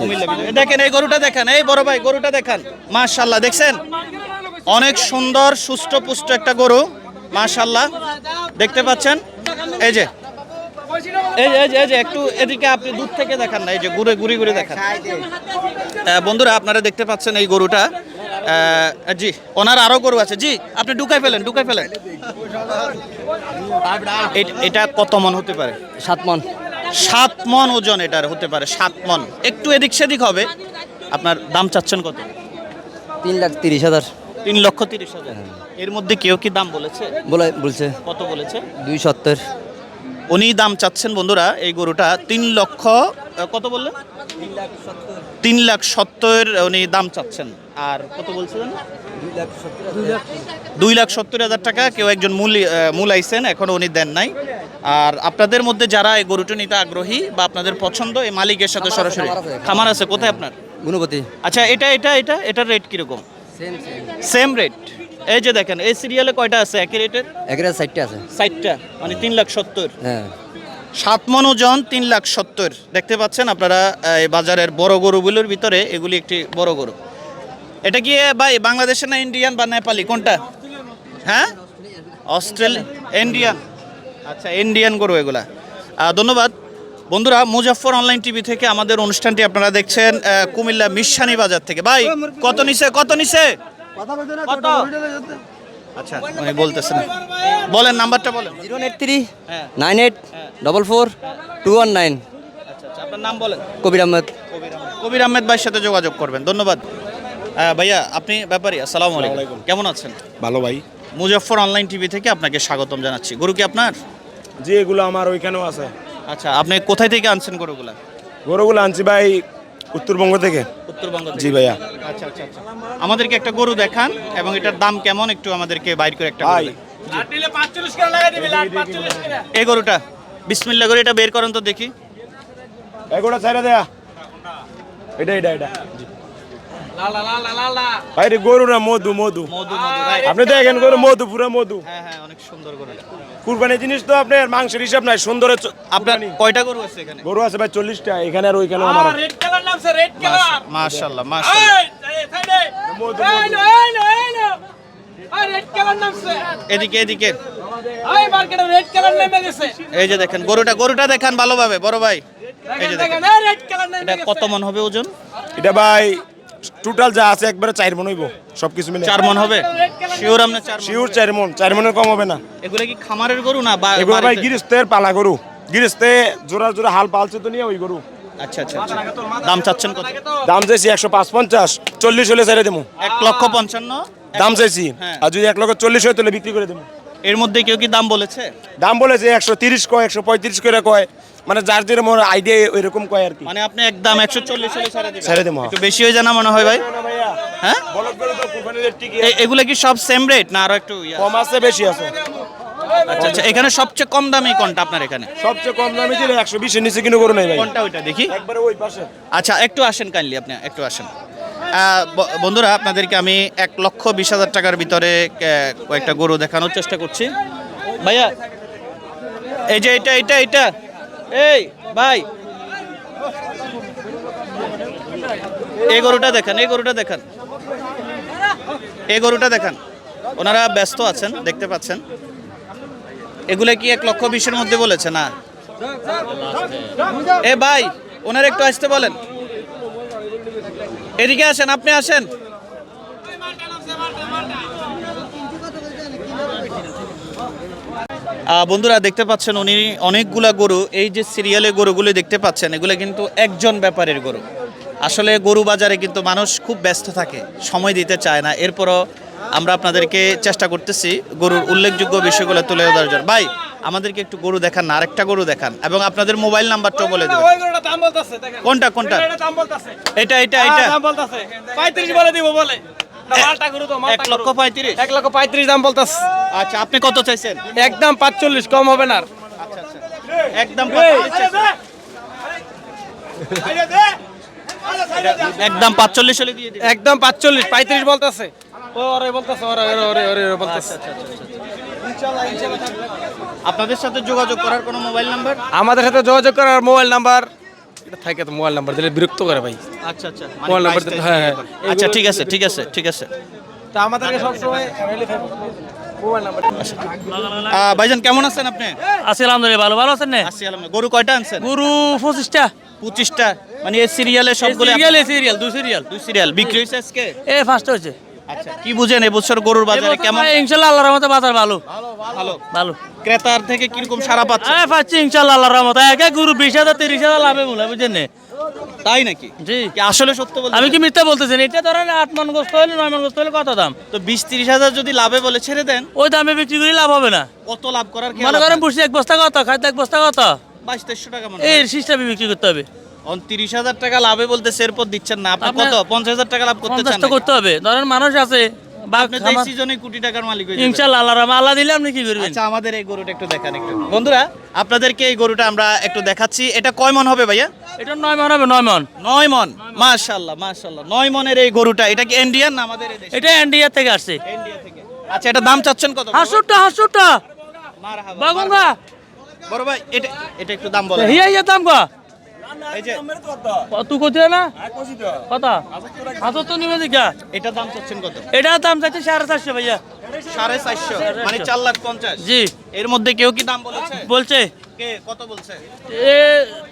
দেখেন, এই গরুটা দেখেন, এই বড় ভাই গরুটা দেখেন। মাশাল্লাহ দেখছেন? অনেক সুন্দর, সুস্থ, পুষ্ট একটা গরু মাশাল্লাহ দেখতে পাচ্ছেন? এই যে এই যে এই যে একটু এদিকে আপনি দূর থেকে দেখান না, এই যে ঘুরে ঘুরে ঘুরে দেখান। বন্ধুরা, আপনারা দেখতে পাচ্ছেন এই গরুটা। জি, ওনার আরও গরু আছে। জি, আপনি ঢুকাই ফেলেন ঢুকাই ফেলেন। এটা কত মন হতে পারে? সাত মন। সাত মন ওজন এটার হতে পারে সাত মন। একটু এদিক সেদিক হবে। আপনার দাম চাচ্ছেন কত? তিন লাখ তিরিশ হাজার। তিন লক্ষ তিরিশ হাজার। এর মধ্যে কেউ কি দাম বলেছে? বলে বলছে। কত বলেছে? দুই সত্তর। উনি দাম চাচ্ছেন বন্ধুরা এই গরুটা তিন লক্ষ কত বললেন? তিন লাখ সত্তর। উনি দাম চাচ্ছেন। আর কত বলছিলেন দুই লাখ সত্তর হাজার। টাকা। কেউ একজন মূল মূল আইছেন এখনও উনি দেন নাই। আর আপনাদের মধ্যে যারা এই গরুটা নিতে আগ্রহী বা আপনাদের পছন্দ এই মালিকের সাথে সরাসরি। খামার আছে। কোথায় আপনার? গুণপতি আচ্ছা এটা এটা এটা এটার রেট কীরকম? সেম রেট এই যে দেখেন এই সিরিয়ালে কয়টা আছে? একই রেটের একের সাইডটা আছে। ষাটটা মানে তিন লাখ সত্তর। হ্যাঁ। সাত মন ওজন তিন লাখ সত্তর। দেখতে পাচ্ছেন আপনারা এই বাজারের বড় গরুগুলোর ভিতরে এগুলি একটি বড় গরু। এটা কি ভাই বাংলাদেশের না ইন্ডিয়ান বা নেপালি কোনটা? হ্যাঁ? অস্ট্রেলিয়া ইন্ডিয়ান আচ্ছা ইন্ডিয়ান গরু এগুলা। ধন্যবাদ। বন্ধুরা মুজাফর অনলাইন টিভি থেকে আমাদের অনুষ্ঠানটি আপনারা দেখছেন কুমিল্লা মিশানি বাজার থেকে। ভাই কত নিছে কত নিছে? কত? আচ্ছা উনি বলতেছেন বলেন নাম্বারটা বলেন। জিরো এইট থ্রি হ্যাঁ। Nine eight double four two one nine. আচ্ছা আচ্ছা আপনার নাম বলেন। কবির আহমেদ। কবির আহমেদ। ভাইয়ের সাথে যোগাযোগ করবেন। ধন্যবাদ। ভাইয়া আপনি ব্যাপারী আসসালামু আলাইকুম। কেমন আছেন? ভালো ভাই। মুজফর অনলাইন টিভি থেকে আপনাকে স্বাগতম জানাচ্ছি। গরু কি আপনার? জি এগুলো আমার ওইখানেও আছে। আচ্ছা আপনি কোথায় থেকে আনছেন গরুগুলা? গরুগুলো আনছি ভাই উত্তরবঙ্গ থেকে। উত্তরবঙ্গ জি ভাইয়া। আচ্ছা আচ্ছা আচ্ছা। আমাদেরকে একটা গরু দেখান এবং এটার দাম কেমন একটু আমাদেরকে বাইর করে একটা ভাই। এই গরুটা বিসমিল্লা করে এটা বের করেন তো দেখি। এগুলো ছাইরা দেয়া। এটা এটা এটা। জি। ভাই রে গরু না মধু মধু। মধু মধু ভাই। আপনি দেখেন গরু মধু পুরো মধু। হ্যাঁ হ্যাঁ অনেক সুন্দর গরু কুরবানি জিনিস তো আপনার মাংসের হিসাব নাই সুন্দর আপনার কয়টা গরু আছে এখানে? গরু আছে ভাই চল্লিশটা এখানে আর ওইখানে আমার মাশাআল্লাহ মাশাআল্লাহ মধু এদিকে এদিকে। এই যে দেখেন গরুটা গরুটা দেখান ভালোভাবে বড় ভাই। এই যে দেখেন। কত মন হবে ওজন? এটা ভাই টোটাল যা আছে একবারে চার মন হইব সবকিছু মিলে। চার মন হবে? শিওর আপনি চার? শিউর চার মন চার মনের কম হবে না। এগুলো কি খামারের গরু না বা- এগুলো ভাই? গিরিস্তের পালা গরু। গিরিস্তে জোড়া জোড়া হাল পালছে তো নিয়ে ওই গরু। আচ্ছা আচ্ছা আচ্ছা। দাম চাচ্ছেন কত? দাম চাইছি একশো পাঁচ পঞ্চাশ চল্লিশ হলে ছেড়ে দেবো। এক লক্ষ পঞ্চান্ন? দাম চাইছি হ্যাঁ। আর যদি এক লক্ষ চল্লিশ হয় তাহলে বিক্রি করে দেবো। এর মধ্যে কেউ কি দাম বলেছে? দাম বলেছে একশো তিরিশ কয় একশো পঁয়ত্রিশ করে কয়। মানে যার যেরকম আইডিয়া ওইরকম কয় আর কি। মানে আপনি একদম একশো চল্লিশ হলে ছেড়ে দেবো একটু বেশি হয়ে জানা মনে হয় ভাই। হ্যাঁ? এগুলো কি সব সেম রেট না আরও একটু কম আছে বেশি আছে। আচ্ছা আচ্ছা এখানে সবচেয়ে কম দামি কোনটা আপনার এখানে? সবচেয়ে কম দামি ছিল একশো বিশের নিচে কিনে করো নাই ভাই। কোনটা ওইটা? দেখি। একবারে ওই পাশে। আচ্ছা একটু আসেন কাইন্ডলি আপনি একটু আসেন। বন্ধুরা আপনাদেরকে আমি এক লক্ষ বিশ হাজার টাকার ভিতরে কয়েকটা গরু দেখানোর চেষ্টা করছি। ভাইয়া এই যে এটা এটা এটা। এই, ভাই। এই গরুটা দেখান, এই গরুটা দেখান। এই গরুটা দেখান। ওনারা ব্যস্ত আছেন, দেখতে পাচ্ছেন। এগুলো কি এক লক্ষ বিশের মধ্যে বলেছে? না। এ ভাই, ওনার একটু আসতে বলেন। এদিকে আসেন, আপনি আসেন। বন্ধুরা দেখতে পাচ্ছেন উনি অনেকগুলা গরু এই যে সিরিয়ালে গরুগুলো দেখতে পাচ্ছেন এগুলো কিন্তু একজন ব্যাপারের গরু। আসলে গরু বাজারে কিন্তু মানুষ খুব ব্যস্ত থাকে সময় দিতে চায় না। এরপরও আমরা আপনাদেরকে চেষ্টা করতেছি গরুর উল্লেখযোগ্য বিষয়গুলো তুলে ধরার জন্য। ভাই আমাদেরকে একটু গরু দেখান না আরেকটা গরু দেখান এবং আপনাদের মোবাইল নাম্বারটাও বলে দেবেন। কোনটা কোনটা? এটা এটা এটা এক লক্ষ পঁয়ত্রিশ। এক লক্ষ পঁয়ত্রিশ দাম বলতাস। আচ্ছা আপনি কত চাইছেন? একদম পাঁচচল্লিশ কম হবে না আর। একদম একদম পাঁচচল্লিশ হলে দিয়ে একদম পাঁচচল্লিশ পঁয়ত্রিশ বলতাছে। ওরে বলতাছে ওরে ওরে ওরে ওরে ওরে বলতাছে। আপনাদের সাথে যোগাযোগ করার কোনো মোবাইল নাম্বার? আমাদের সাথে যোগাযোগ করার মোবাইল নাম্বার এটা থাকে তো মোবাইল নাম্বার দিলে বিরক্ত করে ভাই। আচ্ছা আচ্ছা মোবাইল নাম্বার টা হ্যাঁ, হ্যাঁ। আচ্ছা ঠিক আছে ঠিক আছে ঠিক আছে। তা আমাদেরকে সবসময় মোবাইল ভাইজান কেমন আছেন আপনি? আছি আলহামদুলিল্লাহ ভালো ভালো আছেন না? আছি আলহামদুলিল্লাহ। গরু কয়টা আনছেন? গরু পঁচিশটা। পঁচিশটা। মানে এই সিরিয়ালে সবগুলো সিরিয়াল সিরিয়াল দুই সিরিয়াল দুই সিরিয়াল বিক্রি হয়েছে আজকে? এ ফার্স্ট হয়েছে। আচ্ছা কি বুঝেন এবছর গরুর বাজারে কেমন? ইনশাল্লাহ আল্লাহর রহমতে বাজার ভালো। ভালো ভালো। ক্রেতার থেকে কীরকম সারা পাচ্ছে? হ্যাঁ পাচ্ছি ইনশাল্লাহ আল্লাহর রহমতে। এক এক গরু বিশ হাজার তিরিশ হাজার লাভে বলে বুঝছেন না? তাই নাকি? জি। আসলে সত্য বলতে আমি কি মিথ্যা বলতেছি না? এটা ধরেন আট মন গোস্ত হলে নয় মন গোস্ত হলে কত দাম? তো বিশ তিরিশ হাজার যদি লাভে বলে ছেড়ে দেন ওই দামে বিক্রি করে লাভ হবে না। কত লাভ করার মনে করেন বুঝছি এক বস্তা কত? খাদ্য এক বস্তা কত? বাইশ তেইশশো টাকা মনে এই সিস্টেমে বিক্রি করতে হবে। তিরিশ হাজার টাকা লাভে বলতে এরপর দিচ্ছেন না। আপনি কত? পঞ্চাশ হাজার টাকা লাভ করতে চান করতে হবে। ধরেন মানুষ আছে গরুটা একটু দেখান একটু। বন্ধুরা আপনাদেরকে এই গরুটা আমরা একটু দেখাচ্ছি। এটা কয় মন হবে ভাইয়া? এটা নয় মন হবে নয় মন। নয় মন। মাশাল্লাহ মাশাল্লাহ নয় মনের এই গরুটা এটা কি ইন্ডিয়ান না আমাদের এটা ইন্ডিয়া থেকে আসছে। ইন্ডিয়া থেকে। আচ্ছা এটা দাম চাচ্ছেন কত? হাসুরটা হাসুরটা। মারহাবা, বাগুঙ্গা বড় ভাই এটা এটা একটু দাম বলেন। হিয়া হিয়া দাম গা এই যে তুই কোথায় না? কথা? হাতর তো নিবে দিকা এটা দাম চাচ্ছেন কত? এটার দাম চাইছে সাড়ে চারশো ভাইয়া। সাড়ে চারশো। মানে চার লাখ পঞ্চাশ। জি। এর মধ্যে কেউ কি দাম বলেছে? বলছে। কত বলছে? এ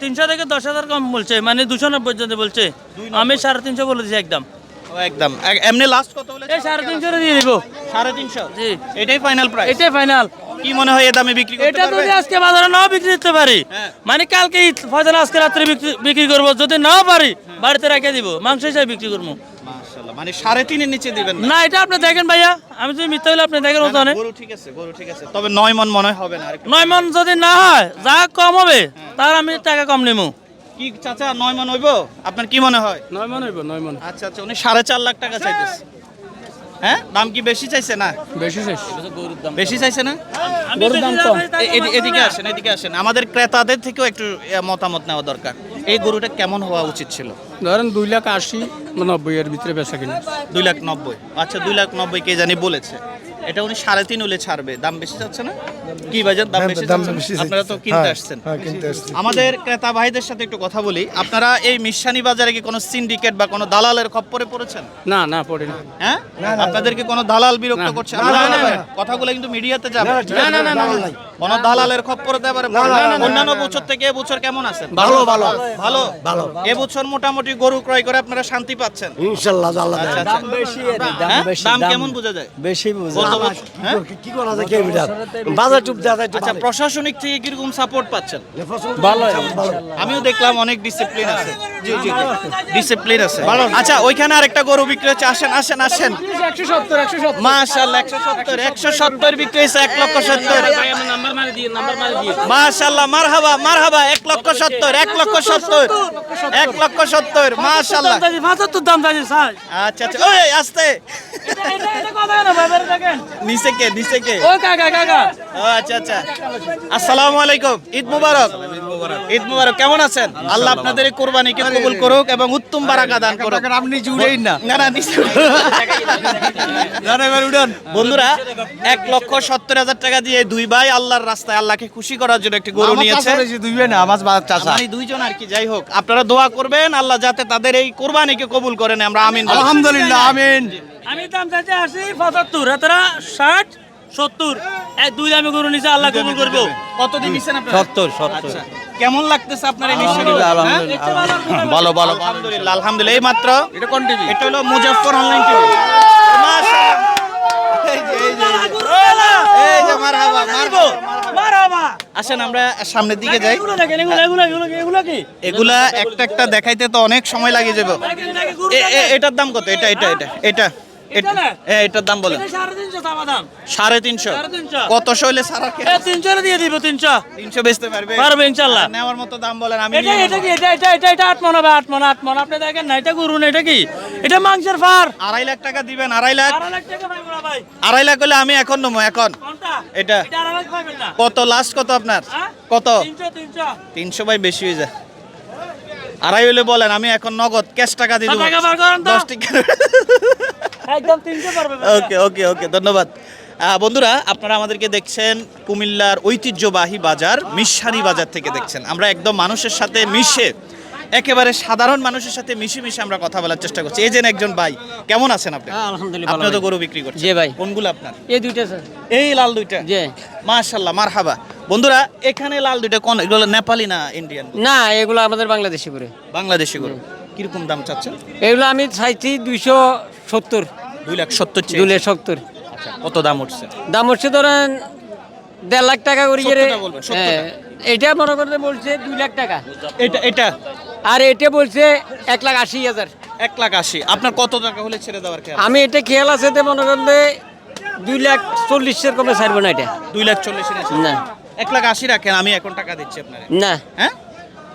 তিনশো থেকে দশ হাজার কম বলছে। মানে দুশো নব্বই পর্যন্ত বলছে। আমি সাড়ে তিনশো বলে দিছি একদম। একদম। এমনি লাস্ট কত এই সাড়ে তিনশো দিয়ে দিব। সাড়ে তিনশো। জি। এটাই ফাইনাল প্রাইস এটাই ফাইনাল কি মনে হয় এ দামে বিক্রি করতে এটা যদি আজকে বাজারে নাও বিক্রি করতে পারি। হ্যাঁ। মানে কালকে ফয়সাল আজকে রাত্রে বিক্রি- করব। যদি নাও পারি বাড়িতে রেখে দিব। মাংস হিসাবে বিক্রি করব। মানে সাড়ে তিনের নিচে দিবেন না? না এটা আপনি দেখেন ভাইয়া। আমি যদি মিথ্যা হলে আপনি দেখেন না, না, ওখানে গরু ঠিক আছে গরু ঠিক আছে। তবে নয় মন মনে হয় হবে না নয় মন যদি না হয় যা কম হবে তার আমি টাকা কম নেব। কি চাচা নয় মন হইব? আপনার কি মনে হয়? নয় মন হইব নয় মন। আচ্ছা আচ্ছা উনি সাড়ে চার লাখ টাকা চাইতেছে। হ্যাঁ? দাম কি বেশি চাইছে না? বেশি চাইছে। বেশি চাইছে না? গরুর দাম কম। এদিকে আসেন এদিকে আসেন। আমাদের ক্রেতাদের থেকেও একটু মতামত নেওয়া দরকার। এই গরুটা কেমন হওয়া উচিত ছিল? ধরেন দুই লাখ আশি নব্বই এর ভিতরে বেচা কিনা। দুই লাখ নব্বই। আচ্ছা দুই লাখ নব্বই কে জানি বলেছে। এটা উনি সাড়ে তিন হলে ছাড়বে দাম বেশি যাচ্ছে না কি বাজার দাম বেশি যাচ্ছে আপনারা তো কিনতে হ্যাঁ, আসছেন হ্যাঁ। আমাদের ক্রেতা ভাইদের সাথে একটু কথা বলি আপনারা এই মিশানি বাজারে কি কোনো সিন্ডিকেট বা কোনো দালালের খপ্পরে পড়েছেন না না পড়ে না হ্যাঁ আপনাদেরকে কোনো দালাল বিরক্ত করছে কথাগুলো কিন্তু মিডিয়াতে যাবে না না না না কোনো দালালের খপ্পরে দেবার অন্যান্য বছর থেকে এ বছর কেমন আছেন ভালো ভালো ভালো ভালো। এ বছর মোটামুটি গরু ক্রয় করে আপনারা শান্তি পাচ্ছেন ইনশাল্লাহ আল্লাহ আচ্ছা, আচ্ছা। হ্যাঁ? দাম কেমন বোঝা যায় বেশি বুঝে হ্যাঁ? কি করা যায় কে বাজার চুপ দেওয়া যায় আচ্ছা প্রশাসনিক থেকে কীরকম সাপোর্ট পাচ্ছেন? ভালো আমিও দেখলাম অনেক ডিসিপ্লিন আছে। জি জি ডিসিপ্লিন আছে। আচ্ছা ওইখানে আরেকটা গরু বিক্রি হচ্ছে। আসেন আসেন আসেন। একশো সত্তর একশো সত্তর। মাশাআল্লাহ একশো সত্তর একশো সত্তর বিক্রি হয়েছে এক লক্ষ সত্তর। নাম্বার মারি দিয়ে নাম্বার মারি মারহাবা মারহাবা এক লক্ষ সত্তর এক লক্ষ সত্তর। এক লক্ষ সত্তর দাম আচ্ছা আচ্ছা ওই আস্তে। এটা এটা এটা কথা না ভাই বেরে দেখেন নিচে কে নিচে কে ও কাকা কাকা আচ্ছা আচ্ছা। আসসালামু আলাইকুম। ঈদ মুবারক। ঈদ মুবারক। কেমন আছেন? আল্লাহ আপনাদের এই কোরবানিকে কবুল করুক এবং উত্তম বারাকা দান করুক। আপনি জুড়েই না। না না বন্ধুরা এক লক্ষ সত্তর হাজার টাকা দিয়ে দুই ভাই আল্লাহর রাস্তায় আল্লাহকে খুশি করার জন্য একটি গরু নিয়েছে। না আমার দুইজন আর কি যাই হোক। আপনারা দোয়া করবেন আল্লাহ যাতে তাদের এই কোরবানিকে কবুল করেন আমরা আমিন আলহামদুলিল্লাহ আমিন। আমি দাম চাইছি আশি পঁচাত্তর। ষাট সত্তর। এক দুই দামে গরু নিচে আল্লাহ কবুল করব। কত দিন নিছেন সত্তর সত্তর। আচ্ছা। কেমন লাগতেছে আপনার এই নিশ্চয়ই ভালো ভালো। আলহামদুলিল্লাহ আলহামদুলিল্লাহ। এই মাত্র এটা কোন টিভি এটা হলো মুজাফফর অনলাইন টিভি আসেন আমরা সামনের দিকে যাই। এগুলো একটা একটা দেখাইতে তো অনেক সময় লাগে যাবে। এটার দাম কত? এটা এটা এটা এটা। এটার দাম বলেন। সাড়ে তিনশো কত শৈলে সারা তিনশো দিয়ে দিব তিনশো। তিনশো বেচতে পারবে? পারবে ইনশাল্লাহ। নেওয়ার মতো দাম বলেন আমি এটা এটা কি? এটা এটা আট মন হবে আট মন আট মন আপনি দেখেন না এটা গরু না এটা কি? এটা মাংসের ফার। আড়াই লাখ টাকা দিবেন আড়াই লাখ? আড়াই লাখ টাকা ভাই আড়াই লাখ হলে আমি এখন নেব এখন। এটা। কত? লাস্ট কত আপনার? হ্যাঁ? কত? তিনশো বাই বেশি হয়ে যায়। আড়াই হলে বলেন আমি এখন নগদ ক্যাশ টাকা দিয়ে দেবো। করেন। দশ টাকা। একদম তিনশো পারবে ওকে ওকে ওকে ধন্যবাদ। বন্ধুরা আপনারা আমাদেরকে দেখছেন কুমিল্লার ঐতিহ্যবাহী বাজার মিশারি বাজার থেকে দেখছেন। আমরা একদম মানুষের সাথে মিশে একেবারে সাধারণ মানুষের সাথে মিশে মিশে আমরা কথা বলার চেষ্টা করছি। এই যে একজন ভাই কেমন আছেন আপনি? হ্যাঁ, আলহামদুলিল্লাহ আপনি তো গরু বিক্রি করছেন। জি ভাই। কোনগুলো আপনার? এই দুইটা স্যার। এই লাল দুইটা? জি। মাশাল্লাহ মারহাবা। বন্ধুরা এখানে লাল দুইটা কোন এগুলো নেপালি না ইন্ডিয়ান? না এগুলো আমাদের বাংলাদেশি করে বাংলাদেশি গরু। কীরকম দাম চাচ্ছেন? এগুলো আমি চাইছি দুইশো সত্তর। দুই লাখ সত্তর চেয়ে দুলে সত্তর। আচ্ছা, কত দাম উঠছে? দাম হচ্ছে ধরেন দেড় লাখ টাকা করে। হ্যাঁ, এটা মনে করতে বলছে দুই লাখ টাকা। এটা এটা? আর এটা বলছে এক লাখ আশি হাজার। এক লাখ আশি। আপনার কত টাকা হলে ছেড়ে দেওয়ার আমি এটা খেয়াল আছে মনে করলে দুই লাখ চল্লিশের কমে ছাড়বো না এটা। দুই লাখ চল্লিশ না। এক লাখ আশি রাখেন আমি এখন টাকা দিচ্ছি আপনার। না। হ্যাঁ?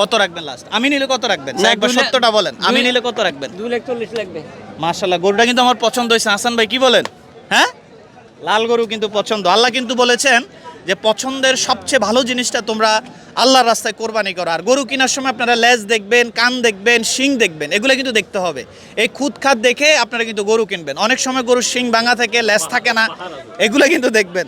কত রাখবেন লাস্ট আমি নিলে কত রাখবেন? একবার দুই সত্যটা বলেন। আমি নিলে কত রাখবেন? দুই লাখ চল্লিশ লাগবে। মাশাল্লাহ গরুটা কিন্তু আমার পছন্দ হয়েছে। হাসান ভাই, কি বলেন? হ্যাঁ? লাল গরু কিন্তু পছন্দ। আল্লাহ কিন্তু বলেছেন যে পছন্দের সবচেয়ে ভালো জিনিসটা তোমরা আল্লাহর রাস্তায় কোরবানি করো। আর গরু কেনার সময় আপনারা লেজ দেখবেন, কান দেখবেন, শিং দেখবেন, এগুলো কিন্তু দেখতে হবে। এই খুদ খাত দেখে আপনারা কিন্তু গরু কিনবেন। অনেক সময় গরুর শিং ভাঙা থাকে, লেজ থাকে না, এগুলো কিন্তু দেখবেন।